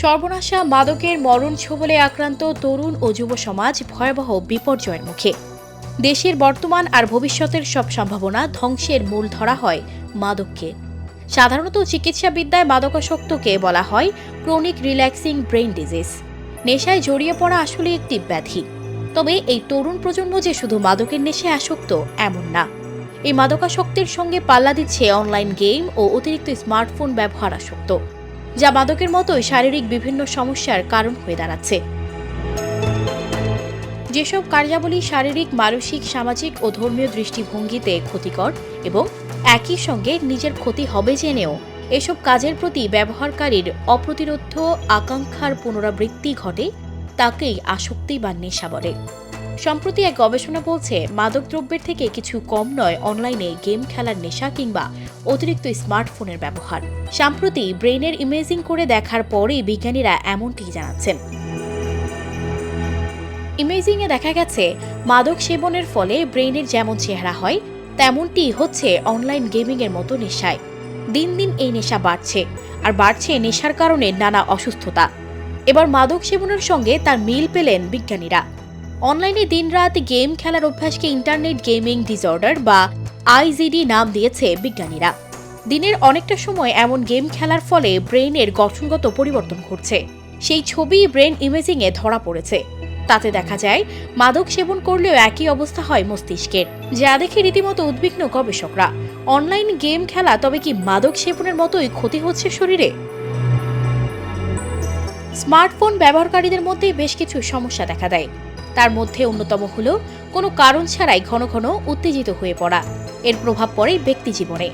সর্বনাশা মাদকের মরণ ছোবলে আক্রান্ত তরুণ ও যুব সমাজ ভয়াবহ বিপর্যয়ের মুখে। দেশের বর্তমান আর ভবিষ্যতের সব সম্ভাবনা ধ্বংসের মূল ধরা হয় মাদককে। সাধারণত চিকিৎসাবিদ্যায় মাদকাসক্তকে বলা হয় ক্রনিক রিল্যাক্সিং ব্রেইন ডিজিজ। নেশায় জড়িয়ে পড়া আসলে একটি ব্যাধি। তবে এই তরুণ প্রজন্ম যে শুধু মাদকের নেশায় আসক্ত, এমন না। এই মাদকাসক্তির সঙ্গে পাল্লা দিচ্ছে অনলাইন গেম ও অতিরিক্ত স্মার্টফোন ব্যবহার আসক্ত। যা মাদকের মতোই শারীরিক বিভিন্ন সমস্যার কারণ হয়ে দাঁড়াচ্ছে। যেসব কার্যাবলী শারীরিক, মানসিক, সামাজিক ও ধর্মীয় দৃষ্টিভঙ্গিতে ক্ষতিকর এবং একই সঙ্গে নিজের ক্ষতি হবে জেনেও এসব কাজের প্রতি ব্যবহারকারীর অপ্রতিরোধ আকাঙ্ক্ষার পুনরাবৃত্তি ঘটে, তাকেই আসক্তি বা নেশা বলে। সম্প্রতি এক গবেষণা বলছে, মাদকদ্রব্যের থেকে কিছু কম নয় অনলাইনে গেম খেলার নেশা কিংবা অতিরিক্ত স্মার্টফোনের ব্যবহার। সম্প্রতি ব্রেইনের ইমেজিং করে দেখার পরেই বিজ্ঞানীরা এমনটি জানাচ্ছেন। ইমেজিংয়ে দেখা গেছে, মাদক সেবনের ফলে ব্রেইনের যেমন চেহারা হয়, তেমনটি হচ্ছে অনলাইন গেমিংয়ের মতো নেশায়। দিন দিন এই নেশা বাড়ছে, আর বাড়ছে নেশার কারণে নানা অসুস্থতা। এবার মাদক সেবনের সঙ্গে তার মিল পেলেন বিজ্ঞানীরা। অনলাইনে দিনরাত গেম খেলার অভ্যাসকে ইন্টারনেট গেমিং ডিসঅর্ডার বা আইজিডি নাম দিয়েছে বিজ্ঞানীরা। দিনের অনেকটা সময় এমন গেম খেলার ফলে ব্রেইনের গঠনগত পরিবর্তন ঘটছে। সেই ছবি ব্রেন ইমেজিংয়ে ধরা পড়েছে। তাতে দেখা যায়, মাদক সেবন করলেও একই অবস্থা হয় মস্তিষ্কের, যা দেখে রীতিমতো উদ্বিগ্ন গবেষকরা। অনলাইন গেম খেলা তবে কি মাদক সেবনের মতোই ক্ষতি হচ্ছে শরীরে? স্মার্টফোন ব্যবহারকারীদের মধ্যে বেশ কিছু সমস্যা দেখা দেয়। তার মধ্যে অন্যতম হল, কোনো কারণ ছাড়াই ঘন ঘন উত্তেজিত হয়ে পড়া। এর প্রভাব পড়ে ব্যক্তি জীবনে।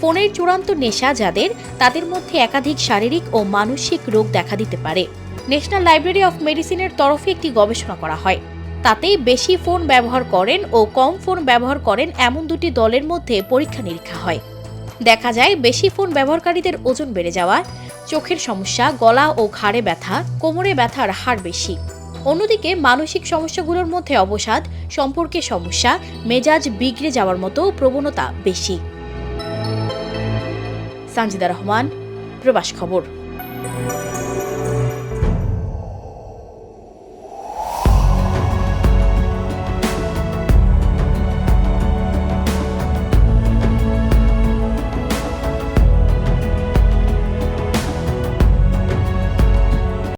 ফোনের চূড়ান্ত নেশা যাদের, তাদের মধ্যে একাধিক শারীরিক ও মানসিক রোগ দেখা দিতে পারে। ন্যাশনাল লাইব্রেরি অফ মেডিসিনের তরফে একটি গবেষণা করা হয়। তাতে বেশি ফোন ব্যবহার করেন ও কম ফোন ব্যবহার করেন এমন দুটি দলের মধ্যে পরীক্ষা নিরীক্ষা হয়। দেখা যায়, বেশি ফোন ব্যবহারকারীদের ওজন বেড়ে যাওয়া, চোখের সমস্যা, গলা ও ঘাড়ে ব্যথা, কোমরে ব্যথার হার বেশি। অন্যদিকে মানসিক সমস্যাগুলোর মধ্যে অবসাদ, সম্পর্কে সমস্যা, মেজাজ বিগড়ে যাওয়ার মতো প্রবণতা বেশি। সানজিদা রহমান, প্রবাস খবর।